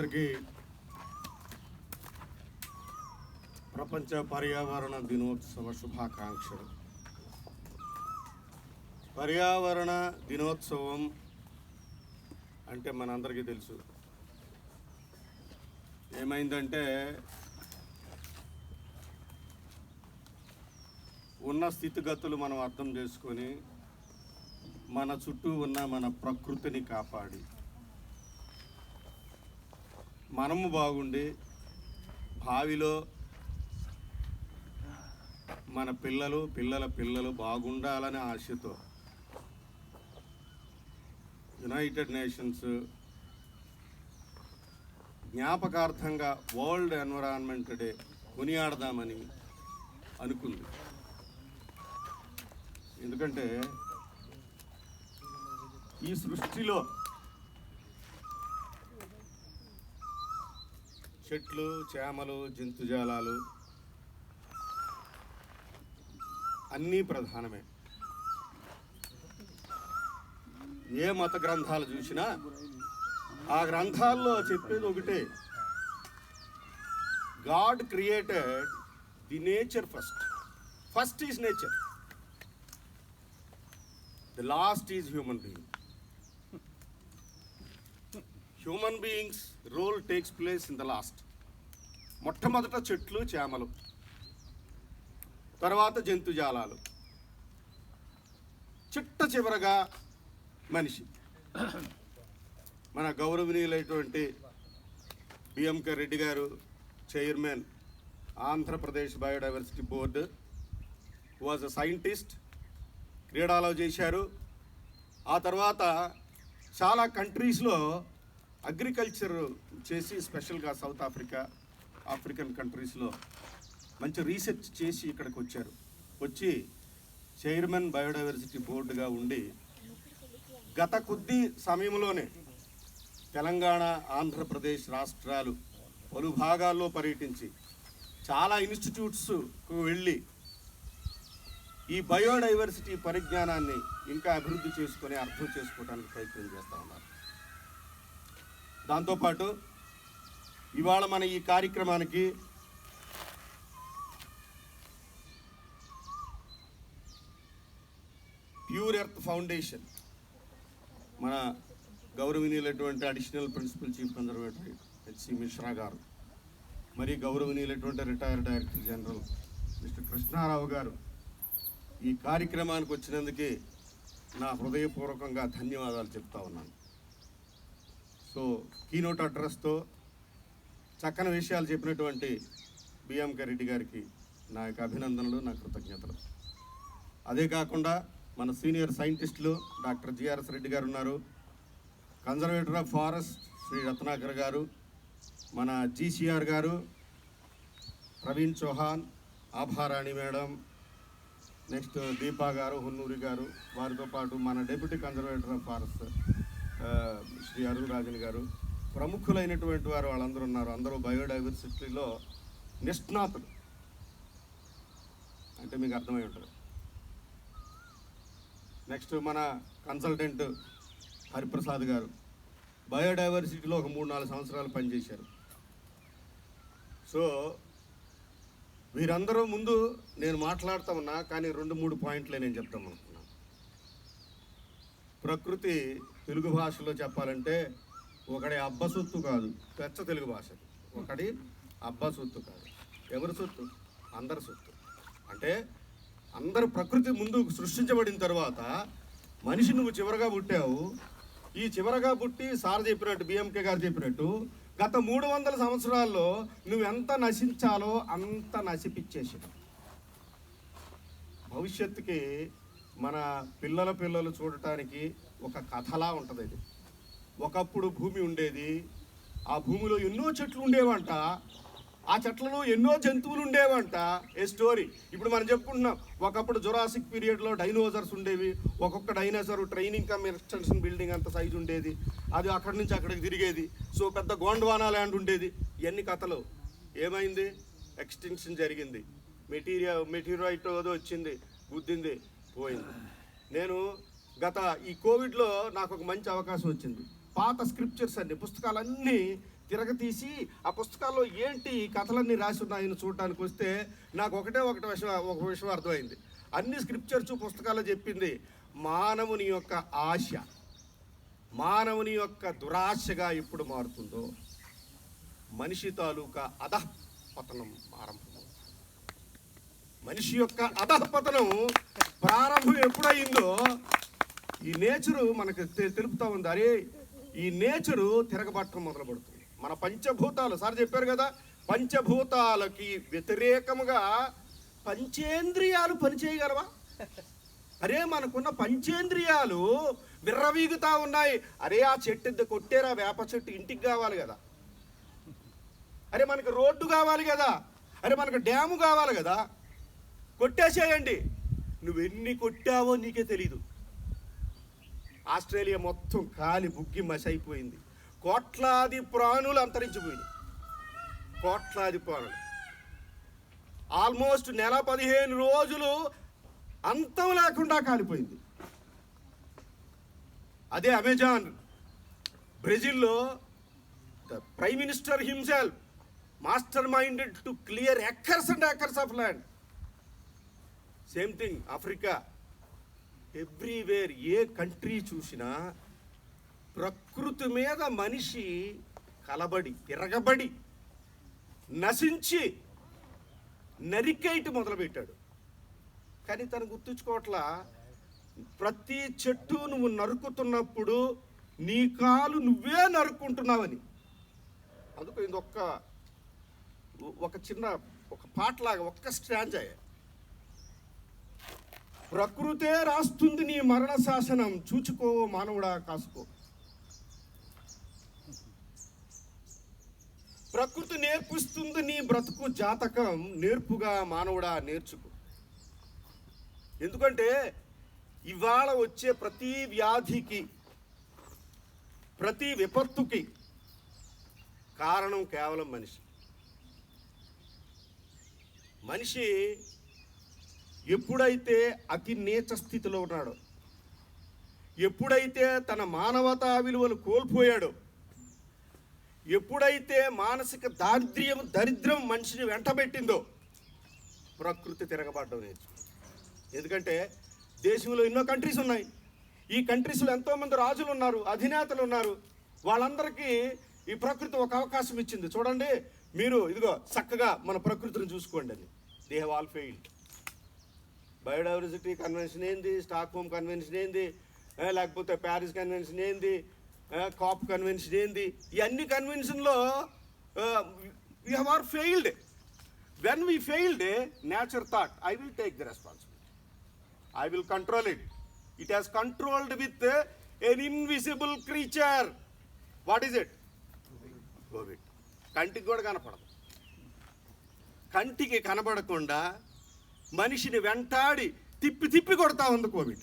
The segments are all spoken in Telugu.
అందరికీ ప్రపంచ పర్యావరణ దినోత్సవ శుభాకాంక్షలు. పర్యావరణ దినోత్సవం అంటే మనందరికీ తెలుసు. ఏమైందంటే ఉన్న స్థితిగతులు మనం అర్థం చేసుకొని మన చుట్టూ ఉన్న మన ప్రకృతిని కాపాడి మనము బాగుండి భావిలో మన పిల్లలు పిల్లల పిల్లలు బాగుండాలనే ఆశతో యునైటెడ్ నేషన్స్ జ్ఞాపకార్థంగా వరల్డ్ ఎన్విరాన్మెంట్ డే కొనియాడదామని అనుకుంది. ఎందుకంటే ఈ సృష్టిలో చెట్లు చేమలు జంతుజాలాలు అన్నీ ప్రధానమే. ఏ మత గ్రంథాలు చూసినా ఆ గ్రంథాల్లో చెప్పేది ఒకటే. God created the nature first. First is nature. The last is human being. Human beings role takes place in the last మొట్టమొదట చెట్లు చేమలు. తర్వాత జంతుజాలాలు చిట్ట చివరగా మనిషి. మన గౌరవనీయులైనటువంటి B M K Reddy garu chairman Andhra Pradesh biodiversity board was a scientist క్రీడాలో చేశారు. ఆ తర్వాత చాలా కంట్రీస్లో అగ్రికల్చర్ చేసి స్పెషల్గా సౌత్ ఆఫ్రికా ఆఫ్రికన్ కంట్రీస్లో మంచి రీసెర్చ్ చేసి ఇక్కడికి వచ్చారు. వచ్చి చైర్మన్ బయోడైవర్సిటీ బోర్డుగా ఉండి గత కొద్ది సమయంలోనే తెలంగాణ ఆంధ్రప్రదేశ్ రాష్ట్రాలు పలు భాగాల్లో పర్యటించి చాలా ఇన్స్టిట్యూట్స్కు వెళ్ళి ఈ బయోడైవర్సిటీ పరిజ్ఞానాన్ని ఇంకా అభివృద్ధి చేసుకొని అర్థం చేసుకోవడానికి ప్రయత్నం చేస్తూ ఉన్నారు. దాంతోపాటు ఇవాళ మన ఈ కార్యక్రమానికి ప్యూర్ ఎర్త్ ఫౌండేషన్ మన గౌరవనీయులైనటువంటి additional principal chief conservatory H C Mishra garu మరి గౌరవనీయులైనటువంటి retired director general mister Krishna Rao garu ఈ కార్యక్రమానికి వచ్చినందుకే నా హృదయపూర్వకంగా ధన్యవాదాలు చెప్తా ఉన్నాను. సో కీనోట్ అడ్రస్తో చక్కని విషయాలు చెప్పినటువంటి బిఎంకే రెడ్డి గారికి నా యొక్క అభినందనలు నా కృతజ్ఞతలు. అదే కాకుండా మన సీనియర్ సైంటిస్టులు doctor G R S Reddy garu ఉన్నారు conservator of forest Shri Ratnakar garu మన G C R garu Praveen Chauhan Abharani madam next Deepa garu Hunnuri garu వారితో పాటు మన deputy conservator of forest Shri Arun Rajan garu. ప్రముఖులైనటువంటి వారు వాళ్ళందరూ ఉన్నారు. అందరూ బయోడైవర్సిటీలో నిష్ణాతులు. అంటే మీకు అర్థమై ఉంటుంది. నెక్స్ట్ మన కన్సల్టెంట్ హరిప్రసాద్ గారు. బయోడైవర్సిటీలో ఒక మూడు నాలుగు సంవత్సరాలు పనిచేశారు. సో వీరందరూ ముందు నేను మాట్లాడుతా ఉన్నా కానీ రెండు మూడు పాయింట్లే నేను చెప్తాం అనుకున్నాను ప్రకృతి తెలుగు భాషలో చెప్పాలంటే ఒకడి అబ్బ సొత్తు కాదు పెచ్చ తెలుగు భాష ఒకడి అబ్బ సొత్తు కాదు. ఎవరి సొత్తు? అందరి సొత్తు. అంటే అందరు ప్రకృతి ముందు సృష్టించబడిన తర్వాత మనిషి నువ్వు చివరగా పుట్టావు. ఈ చివరగా పుట్టి సార్ చెప్పినట్టు బిఎంకే గారు చెప్పినట్టు గత మూడు వందల సంవత్సరాల్లో నువ్వు ఎంత నశించాలో అంత నశిపించేసి భవిష్యత్తుకి మన పిల్లల పిల్లలు చూడటానికి ఒక కథలా ఉంటుంది ఇది ఒకప్పుడు భూమి ఉండేది. ఆ భూమిలో ఎన్నో చెట్లు ఉండేవంట. ఆ చెట్లలో ఎన్నో జంతువులు ఉండేవంట. A story? ఇప్పుడు మనం చెప్పుకుంటున్నాం. ఒకప్పుడు జొరాసిక్ పీరియడ్లో డైనోజర్స్ ఉండేవి. ఒక్కొక్క dinosaur training come extension building అంత సైజు ఉండేది. అది అక్కడి నుంచి అక్కడికి తిరిగేది. సో పెద్ద గోండ్వానా ల్యాండ్ ఉండేది. ఇవన్నీ కథలు. ఏమైంది? ఎక్స్టెన్షన్ జరిగింది. మెటీరియల్ మెటీరియల్ ఏదో వచ్చింది. గుద్దింది. పోయింది. నేను గత ఈ కోవిడ్లో నాకు ఒక మంచి అవకాశం వచ్చింది. పాత స్క్రిప్చర్స్ అన్ని పుస్తకాలన్నీ తిరగతీసి ఆ పుస్తకాల్లో ఏంటి కథలన్నీ రాసి ఉన్నాయని చూడటానికి వస్తే నాకు ఒకటే ఒకటి విషయం ఒక విషయం అర్థమైంది. అన్ని స్క్రిప్చర్స్ పుస్తకాల్లో చెప్పింది మానవుని యొక్క ఆశ. మానవుని యొక్క దురాశగా ఎప్పుడు మారుతుందో మనిషి తాలూకా అధపతనం ఆరంభం మనిషి యొక్క అధపతనం ప్రారంభం ఎప్పుడైందో ఈ నేచరు మనకు తెలుపుతూ తెలుపుతా ఉంది. అరే ఈ నేచరు తిరగబట్టడం మొదలుపడుతుంది. మన పంచభూతాలు సార్ చెప్పారు కదా పంచభూతాలకి వ్యతిరేకముగా పంచేంద్రియాలు పనిచేయగలవా? అరే మనకున్న పంచేంద్రియాలు విర్రవీగుతా ఉన్నాయి. అరే ఆ చెట్టు కొట్టేరా వేప చెట్టు ఇంటికి కావాలి కదా. అరే మనకు రోడ్డు కావాలి కదా. అరే మనకు డ్యాము కావాలి కదా. కొట్టేసేయండి. నువ్వెన్ని కొట్టావో నీకే తెలీదు. ఆస్ట్రేలియా మొత్తం కాలి బుగ్గి మసైపోయింది. అయిపోయింది కోట్లాది ప్రాణులు అంతరించిపోయింది కోట్లాది ప్రాణులు. ఆల్మోస్ట్ నెల పదిహేను రోజులు అంతం లేకుండా కాలిపోయింది. అదే అమెజాన్. బ్రెజిల్లో the prime minister himself masterminded to clear acres and acres of land. Same thing Africa. Everywhere a country చూసినా ప్రకృతి మీద మనిషి కలబడి తిరగబడి నశించి నరికేయటం మొదలుపెట్టాడు. కానీ తను గుర్తుంచుకోవట్లా ప్రతి చెట్టు నువ్వు నరుకుతున్నప్పుడు నీ కాలు నువ్వే నరుక్కుంటున్నావని. అందుకు ఇది ఒక్క ఒక చిన్న ఒక పాటలాగా ఒక్క స్ట్రాంజ్ అయ్యాయి ప్రకృతే రాస్తుంది నీ మరణ శాసనం చూచుకో మానవుడా కాసుకో. ప్రకృతి నేర్పిస్తుంది నీ బ్రతుకు జాతకం. నేర్పుగా మానవుడా నేర్చుకో. ఎందుకంటే ఇవాళ వచ్చే ప్రతి వ్యాధికి ప్రతి విపత్తుకి కారణం కేవలం మనిషి. మనిషి ఎప్పుడైతే అతి నీచ స్థితిలో ఉన్నాడో ఎప్పుడైతే తన మానవతా విలువలు కోల్పోయాడో ఎప్పుడైతే మానసిక దారిద్ర్యం దరిద్రం మనిషిని వెంటబెట్టిందో ప్రకృతి తిరగబడ్డం నేర్చుకుంది ఎందుకంటే దేశంలో ఎన్నో కంట్రీస్ ఉన్నాయి. ఈ కంట్రీస్లో ఎంతోమంది రాజులు ఉన్నారు అధినేతలు ఉన్నారు. వాళ్ళందరికీ ఈ ప్రకృతి ఒక అవకాశం ఇచ్చింది. చూడండి మీరు ఇదిగో చక్కగా మన ప్రకృతిని చూసుకోండి అని they have all failed biodiversity convention ఏంది? స్టాక్ హోమ్ కన్వెన్షన్ ఏంది? లేకపోతే ప్యారిస్ కన్వెన్షన్ ఏంది? కాప్ కన్వెన్షన్ ఏంది? ఇవన్నీ అన్ని కన్వెన్షన్లో we have are failed when we failed nature thought I will take the responsibility I will control it it has controlled with an invisible creature what is it COVID కంటికి కూడా కనపడదు. కంటికి కనబడకుండా మనిషిని వెంటాడి తిప్పి తిప్పి కొడతా ఉంది కోవిడ్.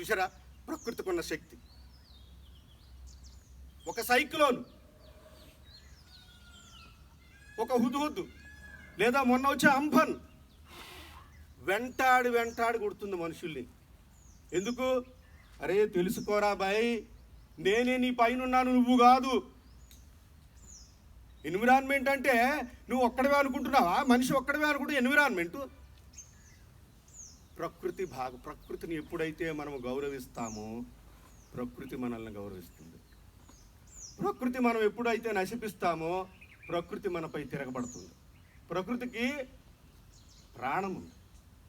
చూసారా ప్రకృతికున్న శక్తి. ఒక సైక్లోన్. ఒక హుద్హుద్ లేదా మొన్న వచ్చే అంఫన్ వెంటాడి వెంటాడి కొడుతుంది మనుషుల్ని. ఎందుకు? అరే తెలుసుకోరా బాయ్. నేనే నీ పైన ఉన్నాను నువ్వు కాదు. ఎన్విరాన్మెంట్ అంటే నువ్వు ఒక్కడవే అనుకుంటున్నావా? మనిషి ఒక్కడవే అనుకుంటే ఎన్విరాన్మెంట్? ప్రకృతి భాగం ప్రకృతిని ఎప్పుడైతే మనం గౌరవిస్తామో ప్రకృతి మనల్ని గౌరవిస్తుంది. ప్రకృతి మనం ఎప్పుడైతే నశిపిస్తామో ప్రకృతి మనపై తిరగబడుతుంది. ప్రకృతికి ప్రాణం ఉంది.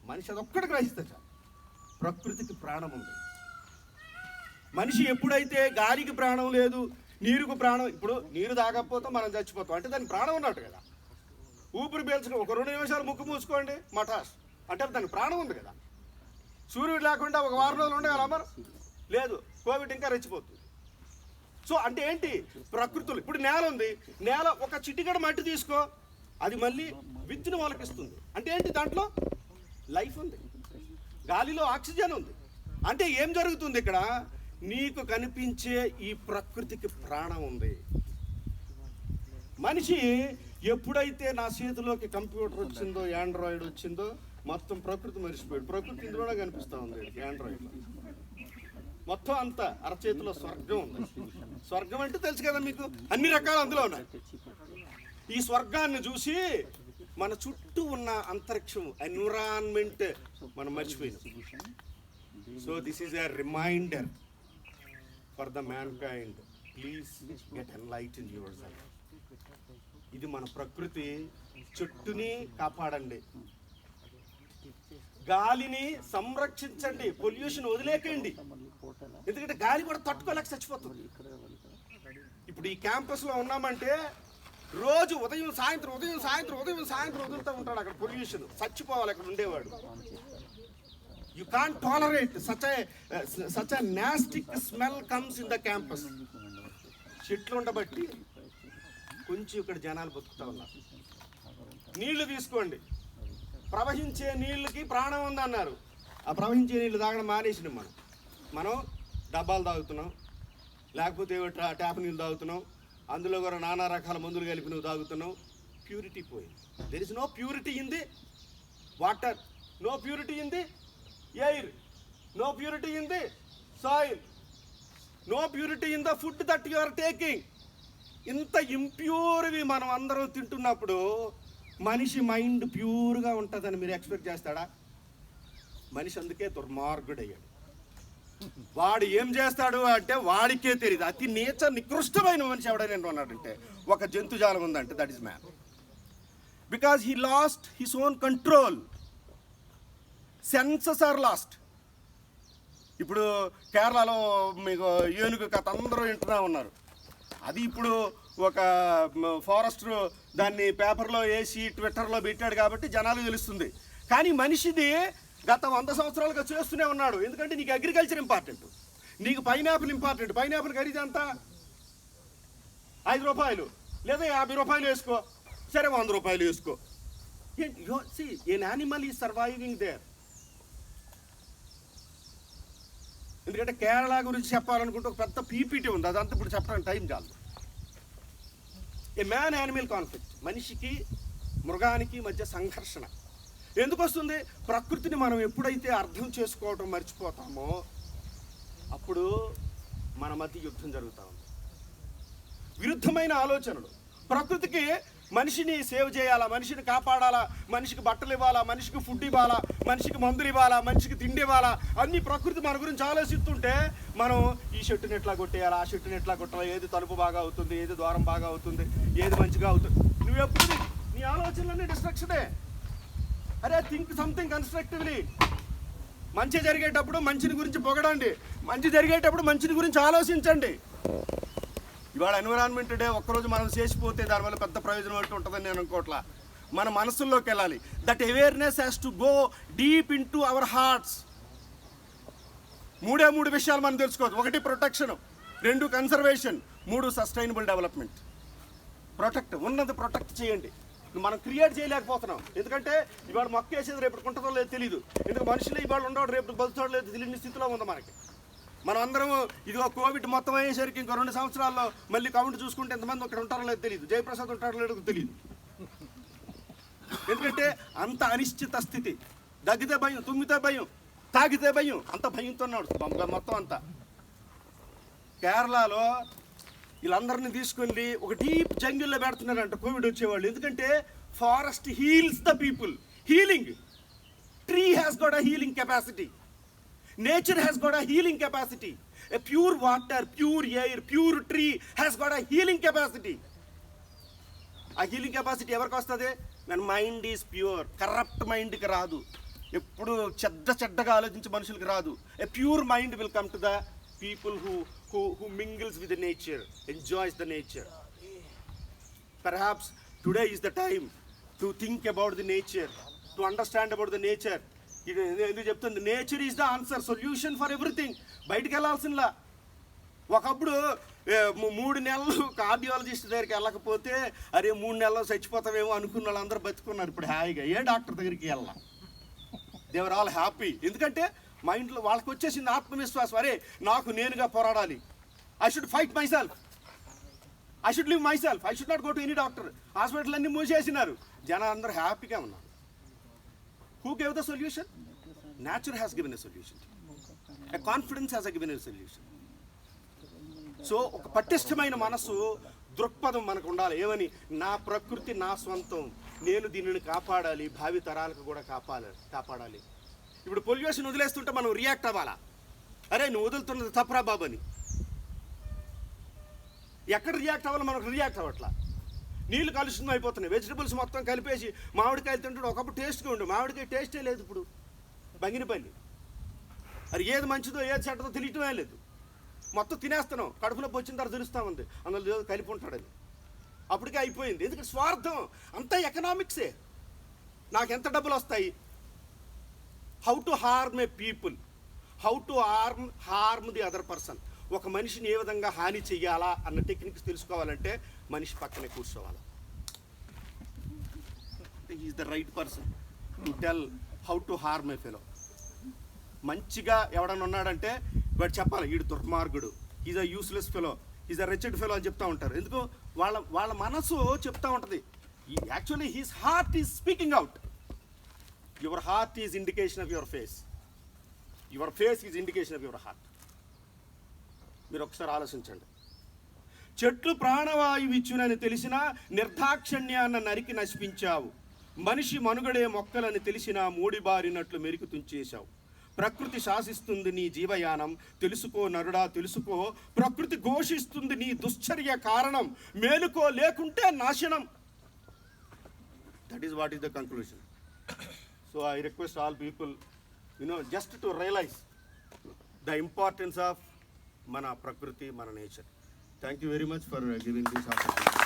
మనిషి అదొక్కటి గ్రహిస్తే చాలు. ప్రకృతికి ప్రాణం ఉంది. మనిషి ఎప్పుడైతే గాలికి ప్రాణం లేదు నీరుకు ప్రాణం ఇప్పుడు నీరు తాగకపోతే మనం చచ్చిపోతాం. అంటే దానికి ప్రాణం ఉన్నట్టు కదా. ఊపిరి పీల్చుకుని ఒక రెండు నిమిషాలు ముక్కు మూసుకోండి మఠాస్ అంటే దానికి ప్రాణం ఉంది కదా. సూర్యుడు లేకుండా ఒక వారం రోజులు ఉండగల మరి లేదు. కోవిడ్ ఇంకా రెచ్చిపోతుంది. సో అంటే ఏంటి? ప్రకృతులు. ఇప్పుడు నేల ఉంది. నేల ఒక చిటికడ మట్టి తీసుకో. అది మళ్ళీ విత్తుని మొలకిస్తుంది. అంటే ఏంటి దాంట్లో? లైఫ్ ఉంది. గాలిలో ఆక్సిజన్ ఉంది. అంటే ఏం జరుగుతుంది ఇక్కడ? నీకు కనిపించే ఈ ప్రకృతికి ప్రాణం ఉంది. మనిషి ఎప్పుడైతే నా చేతిలోకి కంప్యూటర్ వచ్చిందో యాండ్రాయిడ్ వచ్చిందో మొత్తం ప్రకృతి మరిచిపోయాడు. ప్రకృతి ఇందులోనే కనిపిస్తూ ఉంది. ఆండ్రాయిడ్లో మొత్తం అంత అరచేతిలో స్వర్గం ఉంది. స్వర్గం అంటే తెలుసు కదా మీకు? అన్ని రకాలు అందులో ఉన్నాయి. ఈ స్వర్గాన్ని చూసి మన చుట్టూ ఉన్న అంతరిక్షం ఎన్విరాన్మెంట్ మనం మర్చిపోయినాం. So this is a reminder for the mankind please get enlighten yourself ఇది మన ప్రకృతి చెట్టుని కాపాడండి. గాలిని సంరక్షించండి పొల్యూషన్ వదిలేకండి. ఎందుకంటే గాలి కూడా తట్టుకోలేక చచ్చిపోతుంది. ఇప్పుడు ఈ క్యాంపస్లో ఉన్నామంటే రోజు ఉదయం సాయంత్రం ఉదయం సాయంత్రం ఉదయం సాయంత్రం వదులుతూ ఉంటాడు అక్కడ పొల్యూషన్. చచ్చిపోవాలి అక్కడ ఉండేవాడు. You can tolerate such such nasty smell comes in the campus చెట్లు ఉండబట్టి కొంచెం ఇక్కడ జనాలు బతుకుతా ఉన్నారు. నీళ్ళు తీసుకోండి. ప్రవహించే నీళ్ళకి ప్రాణం ఉందన్నారు. ఆ ప్రవహించే నీళ్ళు తాగడం మానేసినాం మనం. మనం డబ్బాలు తాగుతున్నాం లేకపోతే ట్యాప్ నీళ్ళు తాగుతున్నాం అందులో కూడా నానా రకాల మందులు కలిపి నువ్వు తాగుతున్నావు. ప్యూరిటీ పోయింది. There is no purity in the water no purity in the air no purity in the soil no purity in the food that you are taking ఇంత ఇంప్యూర్వి మనం అందరం తింటున్నప్పుడు మనిషి మైండ్ ప్యూర్గా ఉంటుందని మీరు ఎక్స్పెక్ట్ చేస్తాడా? మనిషి అందుకే దుర్మార్గుడయ్యాడు. వాడు ఏం చేస్తాడు అంటే వాడికే తెలియదు అతి నీచ నికృష్టమైన మనిషి ఎవడైనా ఉన్నాడంటే ఒక జంతుజాలం ఉందంటే. That is man because he lost his own control senses are lost ఇప్పుడు కేరళలో మీకు ఏనుగు కథ అందరూ వింటున్నా ఉన్నారు. అది ఇప్పుడు ఒక ఫారెస్టర్ దాన్ని పేపర్లో వేసి ట్విట్టర్లో పెట్టాడు కాబట్టి జనాలు తెలుస్తుంది. కానీ మనిషిది గత వంద సంవత్సరాలుగా చేస్తూనే ఉన్నాడు. ఎందుకంటే నీకు అగ్రికల్చర్ ఇంపార్టెంట్ నీకు పైనాపిల్ ఇంపార్టెంట్ పైనాపిల్ ఖరీదు ఎంత? ఐదు రూపాయలు. లేదా యాభై రూపాయలు వేసుకో. సరే వంద రూపాయలు వేసుకో. సి ఎన్ యానిమల్ ఈ సర్వైవింగ్ దేర్ ఎందుకంటే కేరళ గురించి చెప్పాలనుకుంటే ఒక పెద్ద పీపీటీ ఉంది. అదంతా ఇప్పుడు చెప్పడానికి టైం చాలు ఏ మ్యాన్ యానిమల్ కాన్ఫ్లిక్ట్ మనిషికి మృగానికి మధ్య సంఘర్షణ. ఎందుకు వస్తుంది? ప్రకృతిని మనం ఎప్పుడైతే అర్థం చేసుకోవటం మర్చిపోతామో అప్పుడు మన మధ్య యుద్ధం జరుగుతూ ఉంది. విరుద్ధమైన ఆలోచనలు. ప్రకృతికి మనిషిని సేవ్ చేయాలా? మనిషిని కాపాడాలా? మనిషికి బట్టలు ఇవ్వాలా? మనిషికి ఫుడ్ ఇవ్వాలా? మనిషికి మందులు ఇవ్వాలా? మనిషికి తిండి ఇవ్వాలా? అన్ని ప్రకృతి మన గురించి ఆలోచిస్తుంటే మనం ఈ షర్టుని ఎట్లా కొట్టేయాలా? ఆ షర్టుని ఎట్లా కొట్టాలా? ఏది తలుపు బాగా అవుతుంది? ఏది ద్వారం బాగా అవుతుంది? ఏది మంచిగా అవుతుంది? నువ్వు ఎప్పుడు నీ- నీ ఆలోచనలన్నీ డిస్ట్రక్షనే అరే థింక్ సంథింగ్ కన్స్ట్రక్టివ్లీ మంచి జరిగేటప్పుడు మంచిని గురించి పొగడండి. మంచి జరిగేటప్పుడు మంచిని గురించి ఆలోచించండి. ఇవాళ ఎన్విరాన్మెంట్ డే ఒక్కరోజు మనం చేసిపోతే దానివల్ల పెద్ద ప్రయోజనం అంటూ ఉంటుందని నేను అనుకోవట్లా. మన మనసుల్లోకి వెళ్ళాలి. That awareness has to go deep into our hearts మూడే మూడు విషయాలు మనం తెలుసుకోవచ్చు. ఒకటి ప్రొటెక్షన్ రెండు కన్సర్వేషన్ మూడు సస్టైనబుల్ డెవలప్మెంట్ ప్రొటెక్ట్ ఉన్నది ప్రొటెక్ట్ చేయండి. మనం క్రియేట్ చేయలేకపోతున్నాం. ఎందుకంటే ఇవాళ మొక్క వేసేది రేపు ఉంటుందో లేదో తెలియదు ఎందుకు మనుషులు ఇవాళ ఉండవు రేపు బతుకుతాడో లేదో తెలియని స్థితిలో ఉంది మనకి. మనం అందరం ఇదిగో కోవిడ్ మొత్తం అయ్యేసరికి ఇంకో రెండు సంవత్సరాల్లో మళ్ళీ కౌంట్ చూసుకుంటే ఎంతమంది ఇక్కడ ఉంటారో లేదో తెలియదు జయప్రసాద్ ఉంటారో లేదో తెలియదు ఎందుకంటే అంత అనిశ్చిత స్థితి. దగ్గితే భయం తుమ్మితే భయం తాగితే భయం అంత భయంతో ఉన్నాడు మొత్తం అంతా. కేరళలో వీళ్ళందరినీ తీసుకెళ్ళి ఒక డీప్ జంగిల్లో పెడుతున్నారంట కోవిడ్ వచ్చేవాళ్ళు. ఎందుకంటే forest heals the people. Healing. Tree has got a healing capacity. Nature has got a healing capacity a pure water pure air pure tree has got a healing capacity ఆ హీలింగ్ కెపాసిటీ ఎవరికి వస్తుంది? మన మైండ్ ఈజ్ ప్యూర్ కరప్ట్ మైండ్కి రాదు. ఎప్పుడు చెడ్డ చెడ్డగా ఆలోచించే మనుషులకి రాదు. A pure mind will come to the people who who who mingles with the nature enjoys the nature perhaps today is the time to think about the nature to understand about the nature ఇది ఎందుకు చెప్తుంది? Nature is the answer solution for everything బయటికి వెళ్ళాల్సిందిలా. ఒకప్పుడు మూడు నెలలు కార్డియాలజిస్ట్ దగ్గరికి వెళ్ళకపోతే అరే మూడు నెలలు చచ్చిపోతామేమో అనుకున్న వాళ్ళందరూ బతుకున్నారు. ఇప్పుడు హాయిగా ఏ డాక్టర్ దగ్గరికి వెళ్ళాల దేవర్ ఆల్ హ్యాపీ ఎందుకంటే మైండ్లో వాళ్ళకి వచ్చేసింది ఆత్మవిశ్వాసం. అరే నాకు నేనుగా పోరాడాలి. I should fight myself I should live myself I should not go to any doctor hospital అన్ని మూసేసినారు. జనం అందరూ హ్యాపీగా ఉన్నారు. Who gave the solution nature has given a solution A confidence has a given a solution. So ఒక పటిష్టమైన మనసు దృక్పథం మనకు ఉండాలి. ఏమని? నా ప్రకృతి నా స్వంతం. నేను దీనిని కాపాడాలి. భావి తరాలకు కూడా కాపాడాలి కాపాడాలి. ఇప్పుడు పొల్యూషన్ వదిలేస్తుంటే మనం రియాక్ట్ అవ్వాలా? అరే నువ్వు వదులుతున్నది తప్పరా బాబు అని. ఎక్కడ రియాక్ట్ అవ్వాలి మనకు రియాక్ట్ అవ్వట్లా. నీళ్ళు కలుషితం అయిపోతున్నాయి. వెజిటబుల్స్ మొత్తం కలిపేసి మామిడికాయలు తింటుంటే ఒకప్పుడు టేస్ట్గా ఉండు. మామిడికాయ టేస్టే లేదు ఇప్పుడు. బంగినపల్లి అది ఏది మంచిదో ఏది చెడ్డదో తెలియటమే లేదు. మొత్తం తినేస్తున్నాం. కడుపులోకి వచ్చిన తర్వాత తెలుస్తూ ఉంది. అందులో కలిపి ఉంటాడని అప్పటికే అయిపోయింది. ఎందుకంటే స్వార్థం. అంతా ఎకనామిక్సే నాకు ఎంత డబ్బులు వస్తాయి? How to harm a people how to harm harm the other person ఒక మనిషిని ఏ విధంగా హాని చెయ్యాలా అన్న టెక్నిక్స్ తెలుసుకోవాలంటే మనిషి పక్కనే కూర్చోవాలి. Is the right person to tell how to harm a fellow మంచిగా ఎవడన్నా ఉన్నాడంటే వాడు చెప్పాలి వీడు దుర్మార్గుడు. Is a useless fellow is a wretched fellow అని చెప్తా ఉంటారు. ఎందుకు? వాళ్ళ వాళ్ళ మనసు చెప్తా ఉంటుంది. Actually he's heart is speaking out your heart is indication of your face your face is indication of your heart మీరు ఒకసారి ఆలోచించండి. చెట్లు ప్రాణవాయువు ఇచ్చునని తెలిసినా నిర్దాక్షణ్యాన్న నరికి నశిపించావు మనిషి మనుగడే మొక్కలని తెలిసినా మూడిబారినట్లు మెరుకు తుంచేశావు. ప్రకృతి శాసిస్తుంది నీ జీవయానం. తెలుసుకో నరుడా తెలుసుకో. ప్రకృతి ఘోషిస్తుంది నీ దుశ్చర్య కారణం. మేలుకో లేకుంటే నాశనం. That is what is the conclusion so I request all people you know just to realize the importance of మన ప్రకృతి మన nature Thank you very much for uh, giving this opportunity.